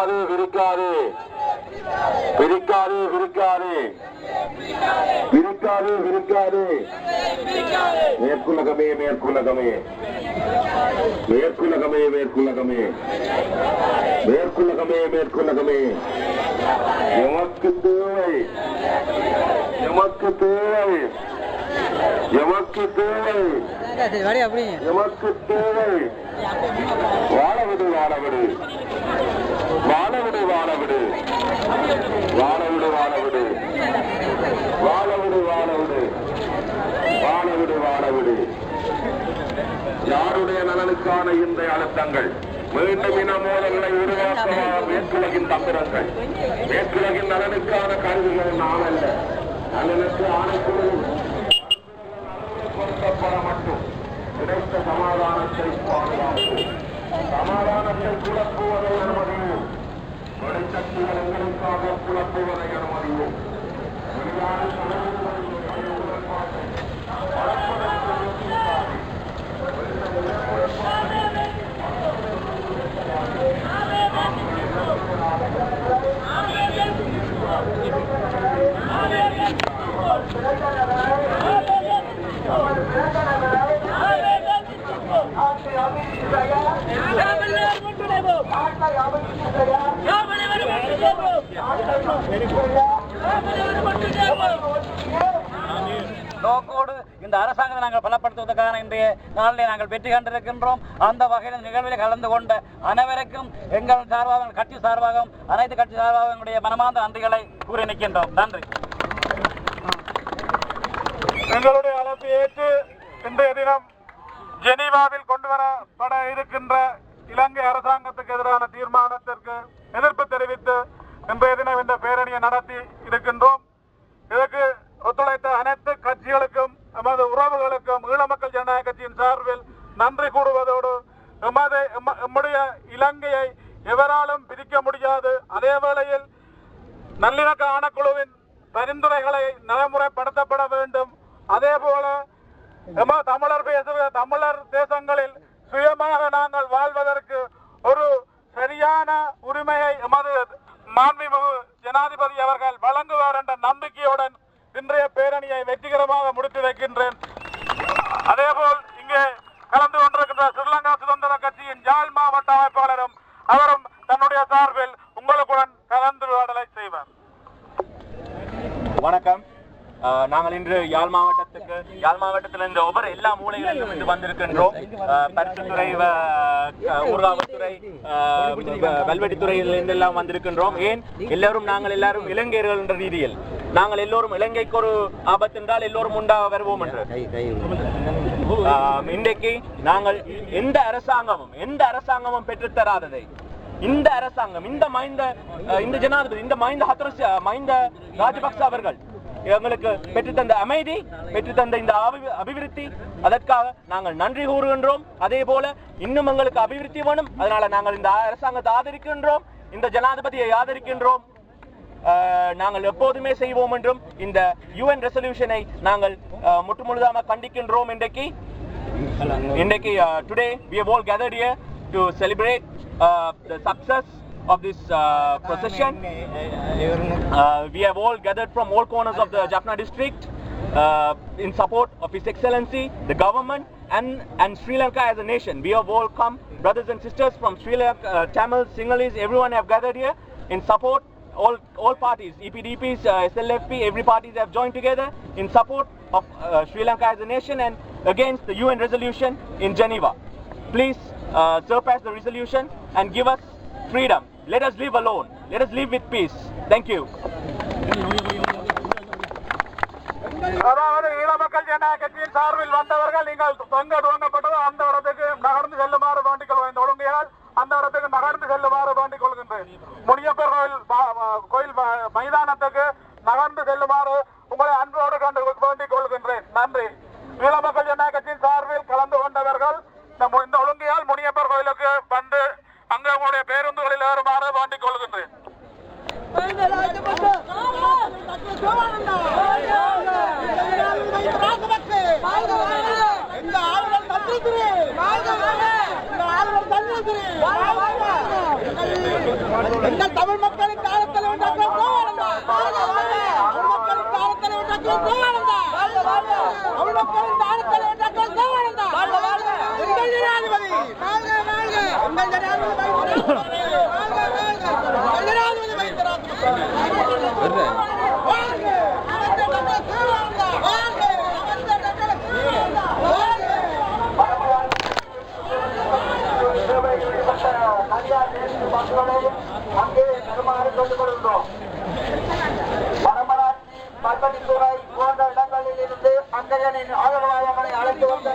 பிரிக்காதே பிரிக்காதே. பிரிக்காதே பிரிக்காதே. பிரிக்காதே பிரிக்காதே. மேற்குலகமே மேற்குலகமே. மேற்குலகமே மேற்குலகமே. மேற்குலகமே மேற்குலகமே. எமக்கு தேவை. எமக்கு தேவை. எமக்கு தேவை. எமக்கு தேவை. வாழவிடு வாழவிடு. வாழவிடு. வாழவிடு வாழவிடு. வாழவிடு வாழவிடு. வாழவிடு வாழவிடு. யாருடைய நலனுக்கான இந்த அழுத்தங்கள்? மீண்டும் இன மோதல்களை உருவாக்க மேற்குலகின் தந்திரங்கள். மேற்குலகின் நலனுக்கான கருவிகள் நான் நலனுக்கு ஆணைக்குழுவும். மட்டும். கிடைத்த சமாதானத்தை பாதுகாப்பு சமாதானத்தை குழப்பு आपका यहाँ पर நோக்கோடு இந்த அரசாங்கத்தை நாங்கள் பலப்படுத்துவதற்கான இன்றைய நாளிலே நாங்கள் வெற்றி கண்டிருக்கின்றோம். அந்த வகையில் நிகழ்வில் கலந்து கொண்ட அனைவருக்கும் எங்கள் சார்பாக கட்சி சார்பாகவும் அனைத்து கட்சி சார்பாக எங்களுடைய மனமார்ந்த நன்றிகளை கூறி நிற்கின்றோம். நன்றி. எங்களுடைய அழைப்பு ஏற்று இன்றைய தினம் ஜெனீவாவில் கொண்டு வரப்பட இருக்கின்ற இலங்கை அரசாங்கத்துக்கு எதிரான தீர்மானத்திற்கு எதிர்ப்பு தெரிவித்து இன்றைய தினம் இந்த பேரணியை நடத்தி இருக்கின்றோம். இதற்கு ஒத்துழைத்த அனைத்து கட்சிகளுக்கும் எமது உறவுகளுக்கும் ஈழ மக்கள் ஜனநாயக கட்சியின் சார்பில் நன்றி கூறுவதோடு எமது எம்முடைய இலங்கையை எவராலும் பிரிக்க முடியாது. அதே வேளையில் நல்லிணக்க ஆணைக்குழுவின் பரிந்துரைகளை நடைமுறைப்படுத்தப்பட வேண்டும். அதே போல தமிழர் பேசுகிற தமிழர் தேசங்களில் சுயமாக நாங்கள் வாழ்வதற்கு ஒரு சரியான உரிமையை எமது மாண்புமிகு ஜனாதிபதி அவர்கள் வழங்குவார் என்ற நம்பிக்கையுடன் இன்றைய பேரணியை வெற்றிகரமாக முடித்து வைக்கின்றேன். அதேபோல் இங்கே கலந்து கொண்டிருக்கின்ற ஸ்ரீலங்கா சுதந்திர கட்சியின் யாழ் மாவட்ட அமைப்பாளரும் அவரும் தன்னுடைய சார்பில் உங்களுடன் கலந்துரையாடலை செய்வார். வணக்கம். நாங்கள் இன்று யாழ் மாவட்டத்துக்கு யாழ் மாவட்டத்தில் இந்த ஒவ்வொரு எல்லா மூலைகளிலும் இருந்து வந்திருக்கின்றோம். பரிசுத்துறை பருத்தித்துறை வ- ஊர்காவல்துறை அஹ், வ- வந்திருக்கின்றோம். ஏன்? எல்லாரும் நாங்கள் எல்லாரும் இலங்கையர்கள் என்ற ரீதியில். நாங்கள் எல்லோரும் இலங்கைக்கு ஒரு ஆபத்து என்றால் எல்லோரும் உண்டாக வருவோம் என்று. இன்றைக்கு நாங்கள் எந்த அரசாங்கமும் எந்த அரசாங்கமும் பெற்றுத்தராததை இந்த அரசாங்கம் இந்த மைந்த இந்த ஜனாதிபதி இந்த மைந்த ஹத்ரஸ் மைந்த ராஜபக்ச அவர்கள் எங்களுக்கு பெற்றுத்தந்த அமைதி பெற்றுத்தந்த இந்த அபிவிருத்தி. அதற்காக நாங்கள் நன்றி கூறுகின்றோம். அதே போல இன்னும் எங்களுக்கு அபிவிருத்தி வேணும். அதனால நாங்கள் இந்த அரசாங்கத்தை ஆதரிக்கின்றோம். இந்த ஜனாதிபதியை ஆதரிக்கின்றோம். நாங்கள் எப்போதுமே செய்வோம் என்றும் இந்த யுஎன் ரெசல்யூஷனை நாங்கள் அஹ், முற்றுமுழுதாக கண்டிக்கின்றோம் இன்றைக்கு. இன்றைக்கு today we all gathered to celebrate success celebrate the success of this uh, procession uh, we have all gathered from all corners of the Jaffna district uh, in support of His Excellency, the government, and, and Sri Lanka as a nation. We have all come, brothers and sisters from Sri Lanka, uh, Tamil, Sinhalese, everyone have gathered here in support. All, all parties, EPDPs, uh, SLFP, every parties have joined together in support of uh, Sri Lanka as a nation and against the UN resolution in Geneva. Please uh, surpass the resolution and give us freedom. Let us live alone. Let us live with peace. Thank you. அதாவது ஈழ மக்கள் ஜனநாயக கட்சியின் சார்பில் வந்தவர்கள் நீங்கள் தொங்க துவங்கப்பட்டது அந்த இடத்துக்கு நகர்ந்து செல்லுமாறு வேண்டிக் கொள்வேன் இந்த அந்த இடத்துக்கு நகர்ந்து செல்லுமாறு வேண்டிக் கொள்கின்றேன் முனியப்பர் கோயில் கோயில் மைதானத்துக்கு நகர்ந்து செல்லுமாறு உங்களை அன்போடு கண்டு வேண்டிக் கொள்கின்றேன் நன்றி ஈழ மக்கள் ஜனநாயக கட்சியின் சார்பில் கலந்து கொண்டவர்கள் இந்த தெரிவித்துக் கொள்கின்றேன் எங்கள் தமிழ் மக்களின் காலத்தில் உண்டாக்கும் மக்களின் காலத்தில் உண்டாக்கும் தமிழ் மக்களின் காலத்தில் உண்டாக்கும் எங்கள் ஜனாதிபதி எங்கள் ஜனாதிபதி மக்களை அங்கே வருமாறு கொண்டுகொள்கின்றோம் வடமராட்சி பத்தனித்துறை போன்ற இடங்களில் இருந்து அழைத்து வந்த